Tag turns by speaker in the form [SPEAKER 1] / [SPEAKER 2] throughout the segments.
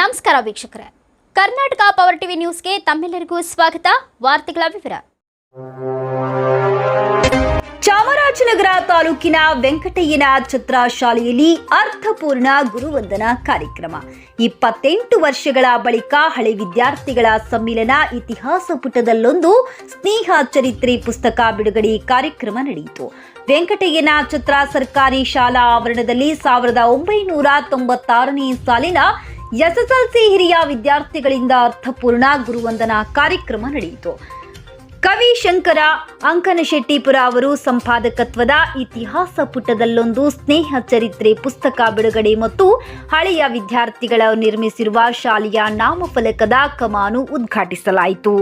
[SPEAKER 1] ನಮಸ್ಕಾರ ವೀಕ್ಷಕರೇ. Karnataka power TV ನ್ಯೂಸ್ಗೆ ತಮ್ಮೆಲ್ಲರಿಗೂ ಸ್ವಾಗತ. ವಾರ್ತೆಗಳ ವಿವರ. ಚಾಮರಾಜನಗರ ತಾಲೂಕಿನ ವೆಂಕಟಯ್ಯನ ಛತ್ರ ಶಾಲೆಯಲ್ಲಿ ಅರ್ಥಪೂರ್ಣ ಗುರುವಂದನಾ ಕಾರ್ಯಕ್ರಮ. ಇಪ್ಪತ್ತೆಂಟು ವರ್ಷಗಳ ಬಳಿಕ ಹಳೆ ವಿದ್ಯಾರ್ಥಿಗಳ ಸಮ್ಮಿಲನ ಇತಿಹಾಸ ಪುಟದಲ್ಲೊಂದು ಸ್ನೇಹ ಚರಿತ್ರೆ ಪುಸ್ತಕ ಬಿಡುಗಡೆ ಕಾರ್ಯಕ್ರಮ ನಡೆಯಿತು. ವೆಂಕಟಯ್ಯನ ಛತ್ರ ಸರ್ಕಾರಿ ಶಾಲಾ ಆವರಣದಲ್ಲಿ ಸಾವಿರದ ಒಂಬೈನೂರ ತೊಂಬತ್ತಾರನೇ ಸಾಲಿನ ಎಸ್ಎಸ್ಎಲ್ಸಿ ಹಿರಿಯ ವಿದ್ಯಾರ್ಥಿಗಳಿಂದ ಅರ್ಥಪೂರ್ಣ ಗುರುವಂದನಾ ಕಾರ್ಯಕ್ರಮ ನಡೆಯಿತು. ಕವಿ ಶಂಕರ ಅಂಕನಶೆಟ್ಟಿಪುರ ಅವರು ಸಂಪಾದಕತ್ವದ ಇತಿಹಾಸ ಪುಟದಲ್ಲೊಂದು ಸ್ನೇಹ ಚರಿತ್ರೆ ಪುಸ್ತಕ ಬಿಡುಗಡೆ ಮತ್ತು ಹಳೆಯ ವಿದ್ಯಾರ್ಥಿಗಳ ನಿರ್ಮಿಸಿರುವ ಶಾಲೆಯ ನಾಮಫಲಕದ ಕಮಾನು ಉದ್ಘಾಟಿಸಲಾಯಿತು.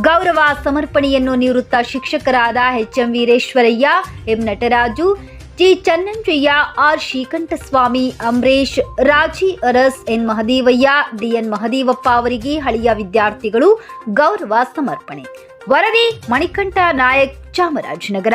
[SPEAKER 1] ಗೌರವ ಸಮರ್ಪಣೆಯನ್ನು ನಿವೃತ್ತ ಶಿಕ್ಷಕರಾದ H M Veereshwaraiah, M Nataraju G Channanjaiah, R Srikantaswamy Ambareesh Raji Aras N Mahadevaiah DN Mahadevappa ಅವರಿಗೆ ಹಳೆಯ ವಿದ್ಯಾರ್ಥಿಗಳು ಗೌರವ ಸಮರ್ಪಣೆ. ವರದಿ ಮಣಿಕಂಠ ನಾಯಕ್ ಚಾಮರಾಜನಗರ.